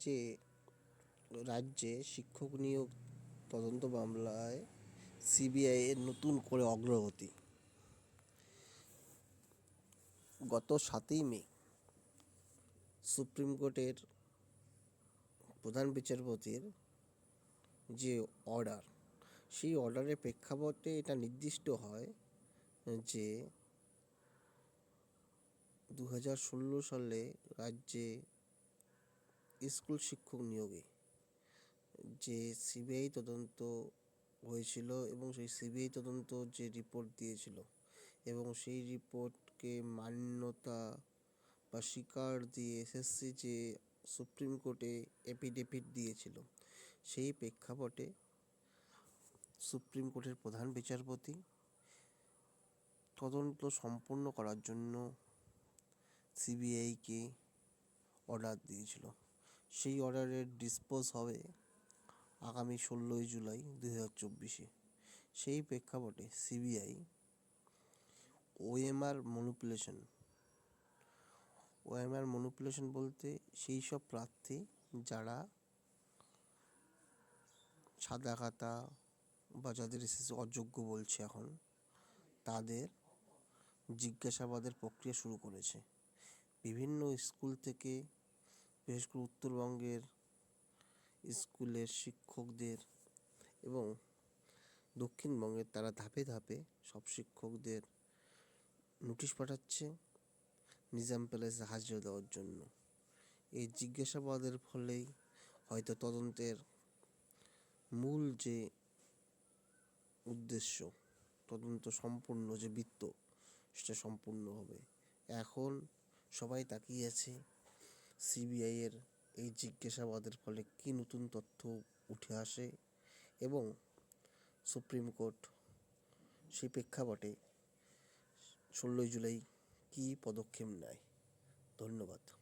যে রাজ্যে শিক্ষক নিয়োগ তদন্ত মামলায় সিবিআই এর নতুন করে অগ্রগতি। গত সাতই মে সুপ্রিম কোর্টের প্রধান বিচারপতির যে অর্ডার, সেই অর্ডারের প্রেক্ষাপটে এটা নির্দিষ্ট হয় যে দু হাজার ষোলো সালে রাজ্যে স্কুল শিক্ষক নিয়োগে। যে সিবিআই তদন্ত হয়েছিল এবং সেই সিবিআই তদন্ত যে রিপোর্ট দিয়েছিল এবং সেই রিপোর্টকে মান্যতা বা স্বীকার দিয়ে এসএসসি যে সুপ্রিম কোর্টে এফিডেভিট দিয়েছিল, সেই প্রেক্ষাপটে সুপ্রিম কোর্টের প্রধান বিচারপতি তদন্ত সম্পূর্ণ করার জন্য সিবিআইকে অর্ডার দিয়েছিল। সেই অর্ডারের ডিসপোজ হবে আগামী ষোলোই জুলাই দু হাজার চব্বিশে। সেই প্রেক্ষাপটে CBI OMR manipulation OMR manipulation বলতে সেই সব প্রার্থী যারা সাদা খাতা বা যাদের অযোগ্য বলছে এখন, তাদের জিজ্ঞাসাবাদের প্রক্রিয়া শুরু করেছে। বিভিন্ন স্কুল থেকে বিশেষ করে উত্তরবঙ্গের স্কুলের শিক্ষকদের এবং দক্ষিণবঙ্গের তারা ধাপে ধাপে সব শিক্ষকদের নোটিশ পাঠাচ্ছে নিজাম প্যালেসে হাজিরা দেওয়ার জন্য। এই জিজ্ঞাসাবাদের ফলেই হয়তো তদন্তের মূল যে উদ্দেশ্য, তদন্ত সম্পূর্ণ যে বৃত্ত, সেটা সম্পূর্ণ হবে। এখন সবাই তাকিয়ে আছে সিবিআইয়ের এই জিজ্ঞাসাবাদের ফলে কী নতুন তথ্য উঠে আসে এবং সুপ্রিম কোর্ট সেই প্রেক্ষাপটে ষোলোই জুলাই কী পদক্ষেপ নেয়? ধন্যবাদ।